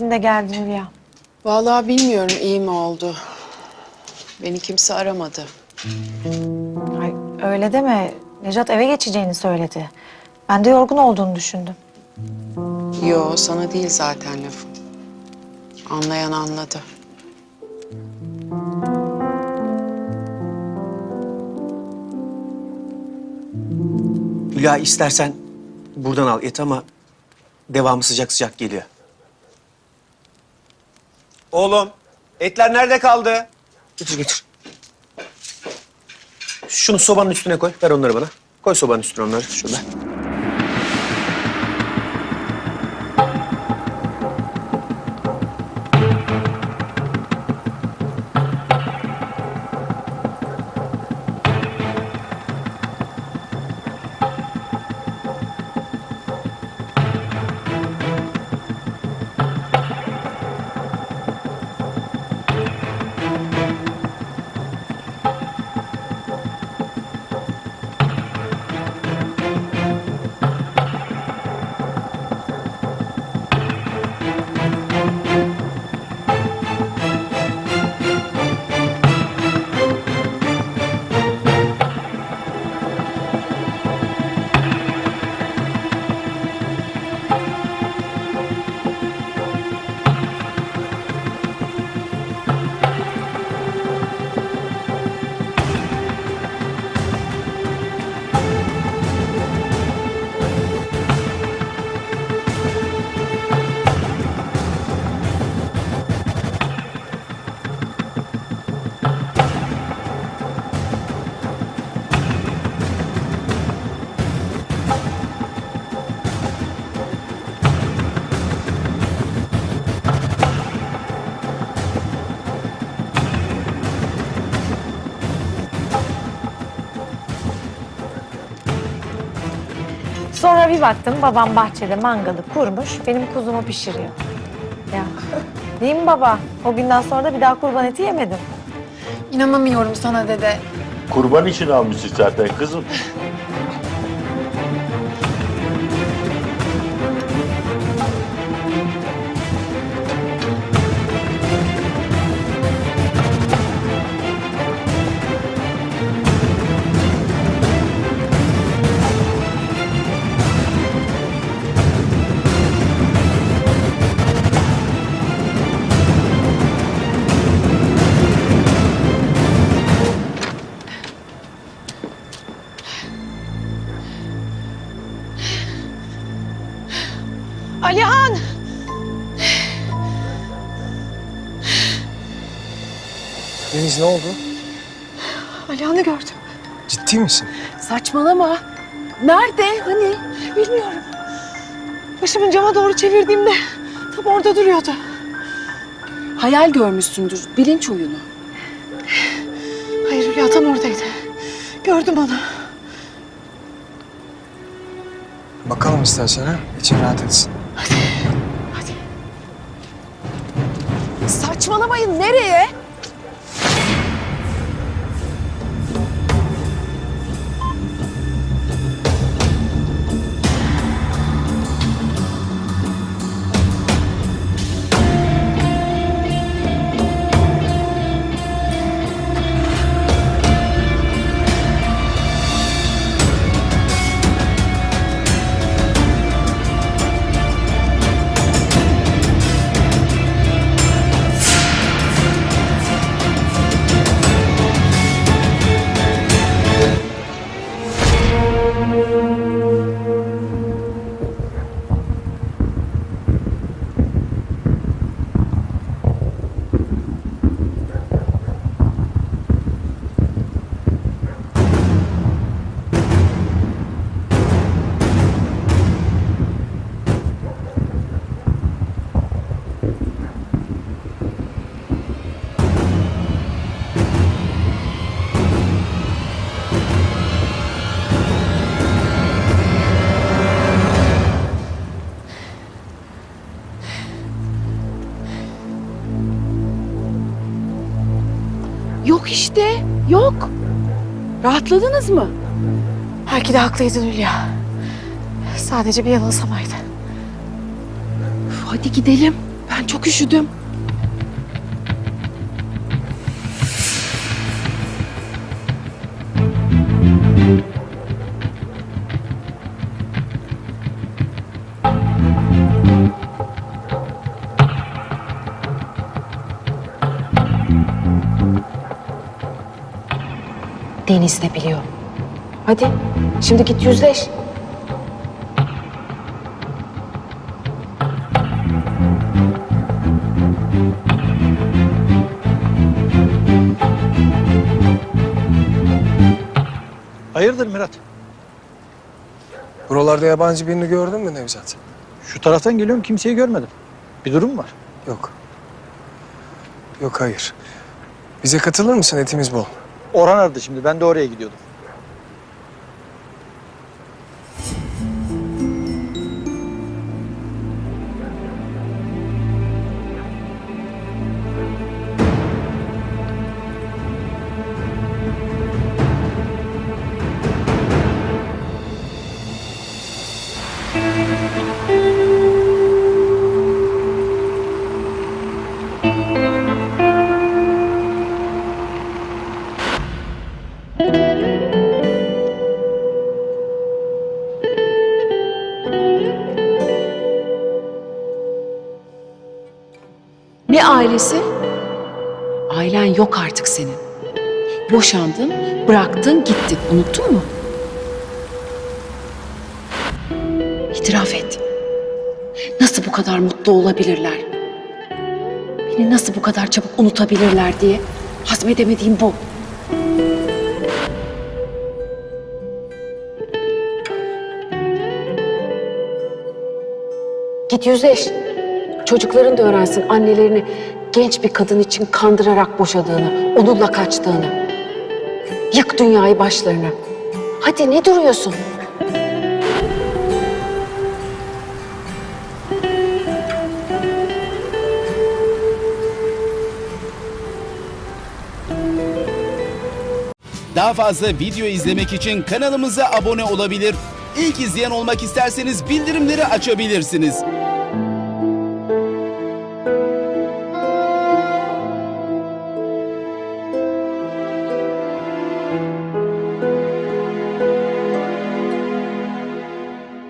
Ne iyi ettin de geldin Hülya. Vallahi bilmiyorum iyi mi oldu. Beni kimse aramadı. Ay öyle deme. Nejat eve geçeceğini söyledi. Ben de yorgun olduğunu düşündüm. Yo sana değil zaten lafım. Anlayan anladı. Hülya istersen buradan al et ama devamı sıcak sıcak geliyor. Oğlum etler nerede kaldı? Getir getir. Şunu sobanın üstüne koy. Ver onları bana. Koy sobanın üstüne onları şurada. Sonra bir baktım babam bahçede mangalı kurmuş. Benim kuzumu pişiriyor. Ya değil mi baba? O günden sonra da bir daha kurban eti yemedim. İnanamıyorum sana dede. Kurban için almışız zaten kızım. Deniz ne oldu? Alihan'ı gördüm. Ciddi misin? Saçmalama. Nerede? Hani? Bilmiyorum. Başımın cama doğru çevirdiğimde tam orada duruyordu. Hayal görmüşsündür, bilinç oyunu. Hayır Hülya tam oradaydı. Gördüm onu. Bakalım istersen ha. İçin rahat etsin. Saçmalamayın, nereye? Yok işte, yok. Rahatladınız mı? Belki de haklıydın Hülya. Sadece bir yanılsamaydı. hadi gidelim. Ben çok üşüdüm. Deniz de biliyor. Hadi şimdi git yüzleş. Hayırdır Mirat? Buralarda yabancı birini gördün mü Nevzat? Şu taraftan geliyorum kimseyi görmedim. Bir durum var. Yok. Yok hayır. Bize katılır mısın? Etimiz bol. Orhan aradı şimdi. Ben de oraya gidiyordum. Ailesi? Ailen yok artık senin. Boşandın, bıraktın, gittin. Unuttun mu? İtiraf et. Nasıl bu kadar mutlu olabilirler? Beni nasıl bu kadar çabuk unutabilirler diye hazmedemediğim bu. Git yüzleş. Çocukların da öğrensin annelerini genç bir kadın için kandırarak boşadığını, onunla kaçtığını. Yık dünyayı başlarına. Hadi ne duruyorsun? Daha fazla video izlemek için kanalımıza abone olabilir. İlk izleyen olmak isterseniz bildirimleri açabilirsiniz.